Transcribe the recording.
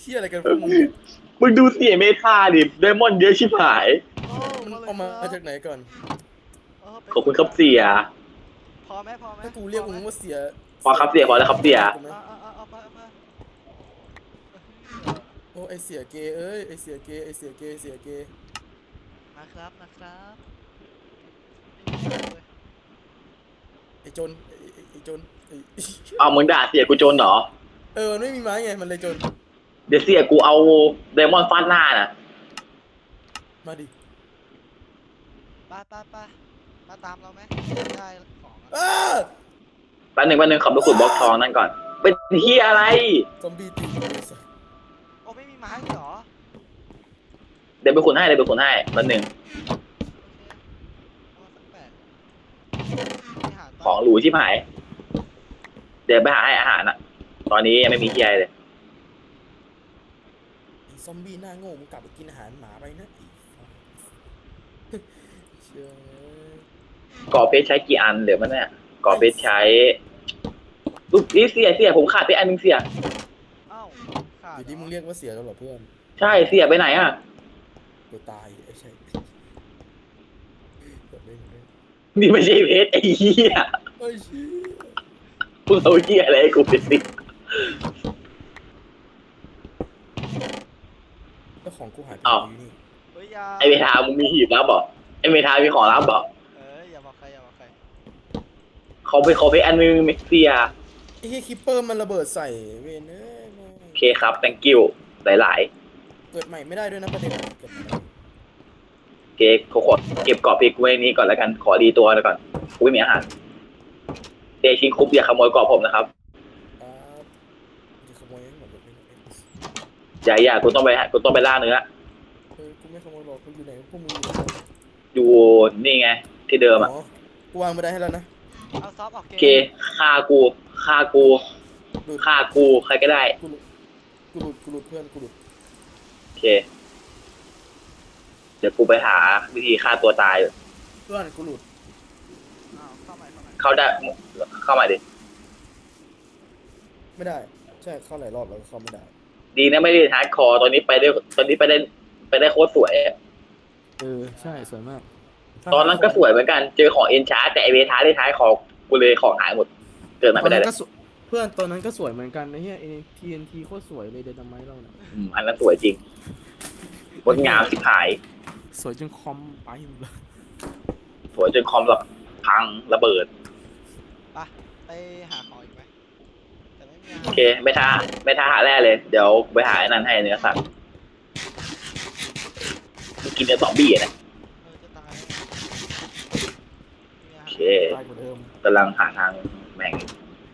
เฮียอะไรกันพวกมึงเนี่ยมึงดูเสียเมทาดิไดมอนด์เยอะชิบหาย โอ้มันเลยเอามาครับจากไหนก่อนเเป็นขอบคุณครับเสีย พอไหมพอไหมถ้ากูเรียกพอมึงไหว่าเสียพอครับเสียพอแล้วครับเสียเอาเอาเอาเอาไปเอาไปโอ้ไอเสียเกย์เอ้ยไอเสียเกย์ไอเสียเกย์เสียเกย์นะครับนะครับไม่มีเลยไอจนไอ้ไอ้ไอจนไอเอามึงด่าเสียกูโจนเหรอ เออมันไม่มีไม้ไงมันเลยจน เดี๋ยวเสียกูเอาไดมอนด์ฟาดหน้าน่ะ มาดิไปไปไปมาตามเราไหมได้ของอะอ้าแป๊บหนึงแป๊บหนึงขอบไปขุดบล็อกทองนั่นก่อน เป็นเฮียอะไร ซอมบี้ตีกูเลยสัสโอ้ไม่มีไม้เลยเหรอเดี๋ยวไปขุดให้เดี๋ยวไปขุดให้แป๊บหนึงโอเคเอามาสักแปดมีอาหารปะของหรูชิบหาย เดี๋ยวไปหาให้อาหารอะ ตอนนี้ยังไม่มีเฮียอะไรเลยไอ ซอมบี้หน้าโง่มึงกลับไปกินอาหารหมาไปนะไอ้เชื่อก่อเพชรใช้กี่อันเหลือมันเนี่ยก่อเพชรใช้อุ๊ยนี่เสียเสียผมขาดไปอันหนึงเสียเอ้าขาดอยู่เหรดีมึงเรียกว่าเสียแล้วเหรอเพื่อนใช่เสียไปไหนอะ เดี๋ยวตายไอ้ใช่เดี๋ยวเล่นเล่นนี่ไม่ใช่เพชรไอ้เหี้ยไอ้เชี่ยเพิ่งเอาเหี้ยอะไรให้กูไปสิ แล้ว ของกูหายไปอ้าวอยู่นี่เฮ้ยอยาไอเมทามึงมีหีบรับเหรอไอเมทามีของรับเหรอเอ้ยอย่าบอกใครอย่าบอกใครเขาไปเขาไปอันนึงเมกเซียไอ้เฮียคิปเปอร์มันระเบิดใส่เวนเอ้ยแม่งโอเคครับ thank you หลายเกิดใหม่ไม่ได้ด้วยนะประเด็นเกิดใหม่ไม่ได้ๆโอเคเขาขอเก็บกรอบเพชรกูไว้นี้ก่อนแล้วกันขอดีตัวแล้วก่อนกูไม่มีอาหารเตชิงคุปอย่าขโมยกรอบผมนะครับครับจะขโมยให้หมดเลย อย่าอย่ากูต้องไปกูต้องไปล่าเนื้อเออกูไม่ขโมยหรอกกูอยู่ไหนพวกมึงอยู่ไหนอยู่นี่ไง ที่เดิมอะอ๋อกูวางไม่ได้ให้แล้วนะเอาซอฟต์ออกเกโอเคฆ่ากูฆ่ากูฆ่ากูใครก็ได้กูหลุดกูหลุดกูหลุดเพื่อนกูหลุดโอเค เดี๋ยวกูไปหาวิธีฆ่าตัวตาย เพื่อนกูหลุดอ้าวเข้าใหม่เข้าใหม่เข้าได้เข้ามาดิไม่ได้ ใช่เข้าหลายรอบแล้วก็เข้าไม่ได้ ดีนะไม่ได้ฮาร์ดคอร์ตอนนี้ไปได้ตอนนี้ไปได้ไปได้โคตรสวยอะเออ ใช่สวยมากตอนนั้นก็สวยเหมือนกันเจอของเอ็นชาร์แต่ไอเวท้ายได้ท้ายของกูเลยของหายหมดเกิดมาตอไม่นได้นั้นเลยก็สวยเพื่อนตอนนั้นก็สวยเหมือนกันนะเฮีย TNT โคตรสวยเลยเดนไมเราเนี่ยอืมอันนั้นสวยจริงงดงามสิบหาย สวยจนคอมไปหมดเลยสวยจนคอมแบบพังระเบิด ไปหาของอีกไหมแต่ไม่มีอา โอหารเค ไม่ท้า ไม่ท้าหาแร่เลย เดี๋ยวไปหาไอ้นั่นให้เนื้อสัตว์มึงกินเนื้อซอมบี้อะนะเออจะตายแล้วมีอาโอหารเคตายกว่าเดิมกำลังหาทางแม่งอยู่